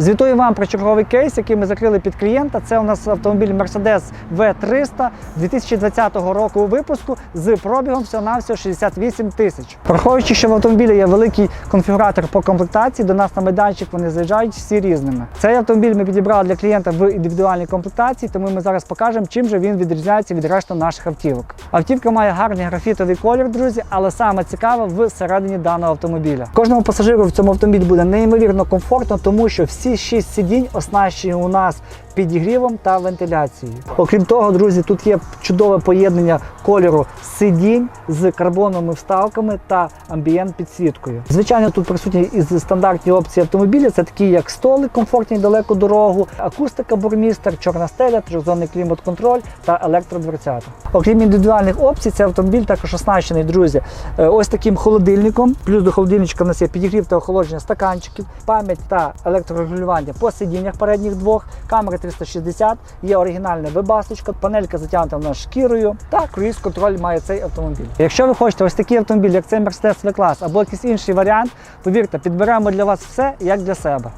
Звітую вам про черговий кейс, який ми закрили під клієнта. Це у нас автомобіль Mercedes V300 2020 року випуску з пробігом всього на всього 68 тисяч. Враховуючи, що в автомобілі є великий конфігуратор по комплектації, до нас на майданчик вони заїжджають всі різними. Цей автомобіль ми підібрали для клієнта в індивідуальній комплектації, тому ми зараз покажемо, чим же він відрізняється від решти наших автівок. Автівка має гарний графітовий колір, друзі, але саме цікаве всередині даного автомобіля. Кожному пасажиру в цьому автомобілі буде неймовірно комфортно, тому що всі шість сидінь оснащені у нас підігрівом та вентиляцією. Окрім того, друзі, тут є чудове поєднання кольору сидінь з карбоновими вставками та амбієнт підсвіткою. Звичайно, тут присутні із стандартні опції автомобіля. Це такі, як столик, комфортні далеку дорогу, акустика бурмістер, чорна стеля, трьохзонний клімат-контроль та електродверцята. Окрім індивідуальних опцій, цей автомобіль також оснащений, друзі, е, ось таким холодильником. Плюс до холодильничка у нас є підігрів та охолодження стаканчиків, пам'ять та електрорегулювання по сидіннях передніх двох, камери 360, є оригінальна вибасочка, панелька затягнута в нас шкірою та круїз-контроль має цей автомобіль. Якщо ви хочете ось такий автомобіль, як цей Mercedes V-Class або якийсь інший варіант, повірте, підберемо для вас все як для себе.